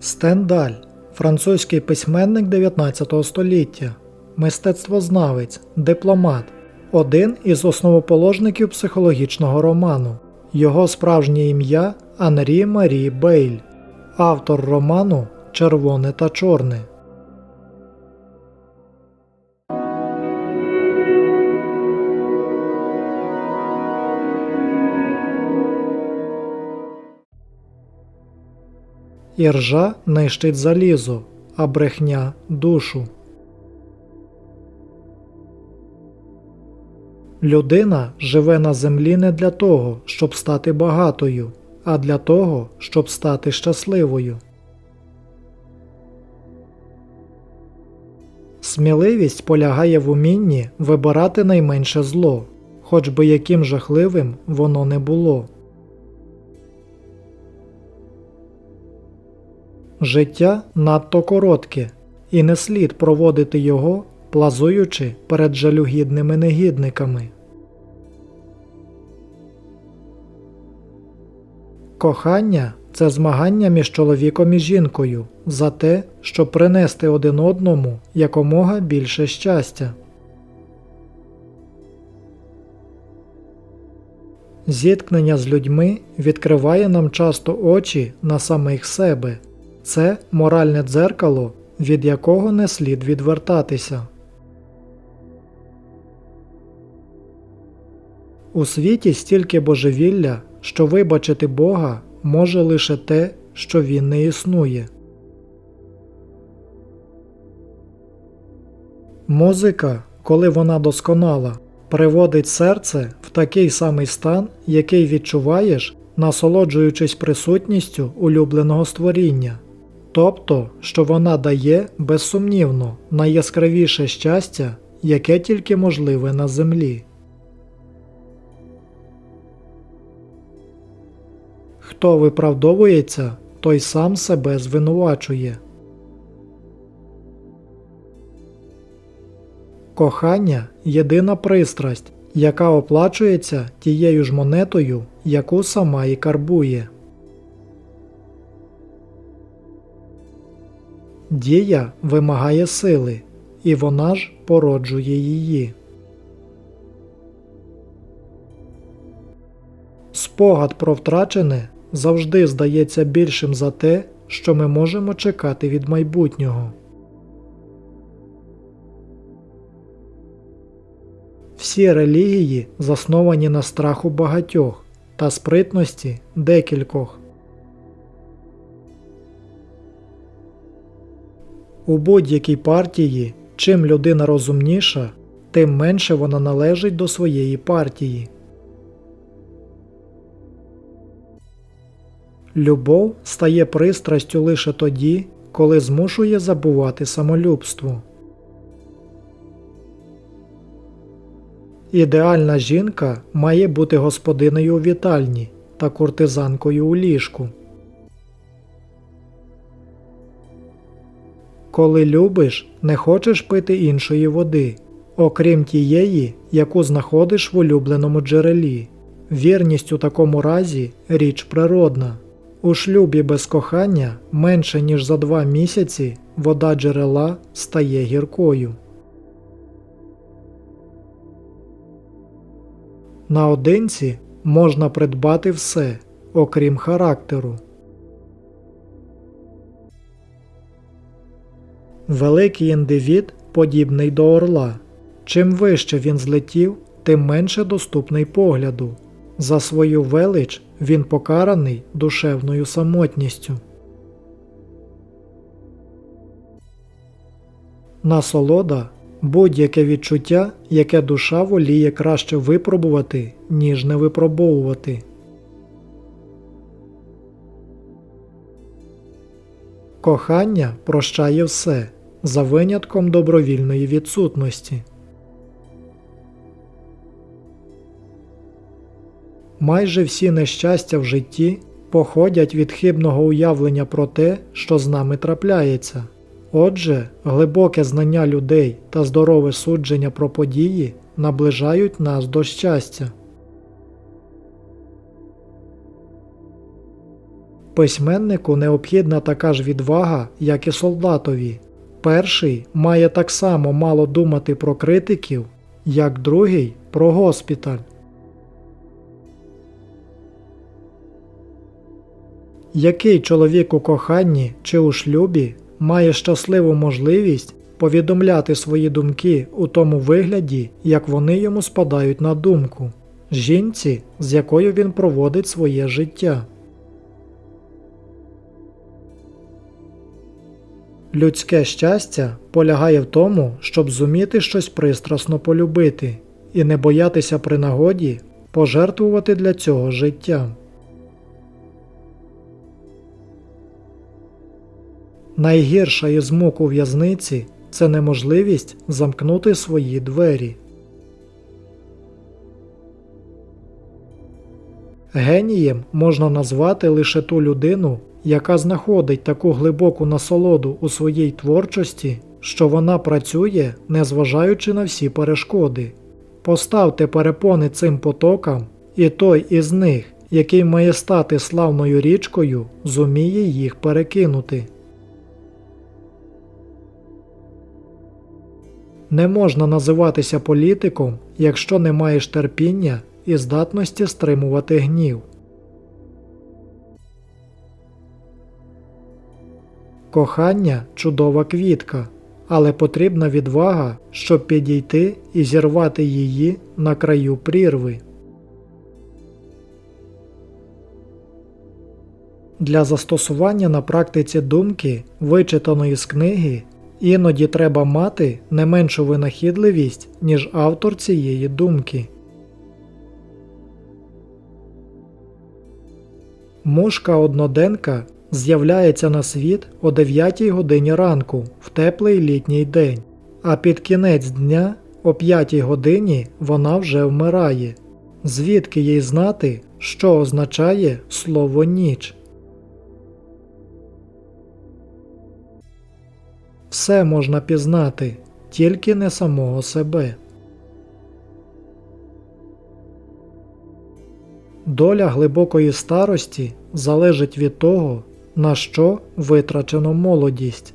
Стендаль французький письменник 19 століття, мистецтвознавець, дипломат, один із основоположників психологічного роману. Його справжнє ім'я Анрі Марі Бейль, автор роману Червоне та Чорне. Іржа нищить залізо, а брехня душу. Людина живе на землі не для того, щоб стати багатою, а для того, щоб стати щасливою. Сміливість полягає в умінні вибирати найменше зло, хоч би яким жахливим воно не було. Життя надто коротке, і не слід проводити його, плазуючи перед жалюгідними негідниками. Кохання це змагання між чоловіком і жінкою за те, щоб принести один одному якомога більше щастя. Зіткнення з людьми відкриває нам часто очі на самих себе. Це моральне дзеркало, від якого не слід відвертатися. У світі стільки божевілля, що вибачити Бога може лише те, що Він не існує. Музика, коли вона досконала, приводить серце в такий самий стан, який відчуваєш, насолоджуючись присутністю улюбленого створіння. Тобто, що вона дає безсумнівно найяскравіше щастя, яке тільки можливе на землі. Хто виправдовується, той сам себе звинувачує. Кохання єдина пристрасть, яка оплачується тією ж монетою, яку сама і карбує. Дія вимагає сили, і вона ж породжує її. Спогад про втрачене завжди здається більшим за те, що ми можемо чекати від майбутнього. Всі релігії засновані на страху багатьох та спритності декількох. У будь-якій партії, чим людина розумніша, тим менше вона належить до своєї партії. Любов стає пристрастю лише тоді, коли змушує забувати самолюбство. Ідеальна жінка має бути господинею у вітальні та куртизанкою у ліжку. Коли любиш, не хочеш пити іншої води, окрім тієї, яку знаходиш в улюбленому джерелі. Вірність у такому разі річ природна. У шлюбі без кохання менше ніж за два місяці вода джерела стає гіркою. Наодинці можна придбати все, окрім характеру. Великий індивід подібний до орла. Чим вище він злетів, тим менше доступний погляду. За свою велич він покараний душевною самотністю. Насолода будь-яке відчуття, яке душа воліє краще випробувати, ніж не випробовувати. Кохання прощає все за винятком добровільної відсутності. Майже всі нещастя в житті походять від хибного уявлення про те, що з нами трапляється. Отже, глибоке знання людей та здорове судження про події наближають нас до щастя. Письменнику необхідна така ж відвага, як і солдатові. Перший має так само мало думати про критиків, як другий про госпіталь. Який чоловік у коханні чи у шлюбі має щасливу можливість повідомляти свої думки у тому вигляді, як вони йому спадають на думку, жінці, з якою він проводить своє життя. Людське щастя полягає в тому, щоб зуміти щось пристрасно полюбити і не боятися при нагоді пожертвувати для цього життя. Найгірша із мук у в'язниці це неможливість замкнути свої двері. Генієм можна назвати лише ту людину, яка знаходить таку глибоку насолоду у своїй творчості, що вона працює, незважаючи на всі перешкоди. Поставте перепони цим потокам, і той із них, який має стати славною річкою, зуміє їх перекинути. Не можна називатися політиком, якщо не маєш терпіння і здатності стримувати гнів. Кохання чудова квітка, але потрібна відвага, щоб підійти і зірвати її на краю прірви. Для застосування на практиці думки, вичитаної з книги, іноді треба мати не меншу винахідливість, ніж автор цієї думки. Мушка одноденка з'являється на світ о 9 годині ранку в теплий літній день, а під кінець дня о 5 годині вона вже вмирає. Звідки їй знати, що означає слово ніч? Все можна пізнати, тільки не самого себе. Доля глибокої старості залежить від того, на що витрачено молодість.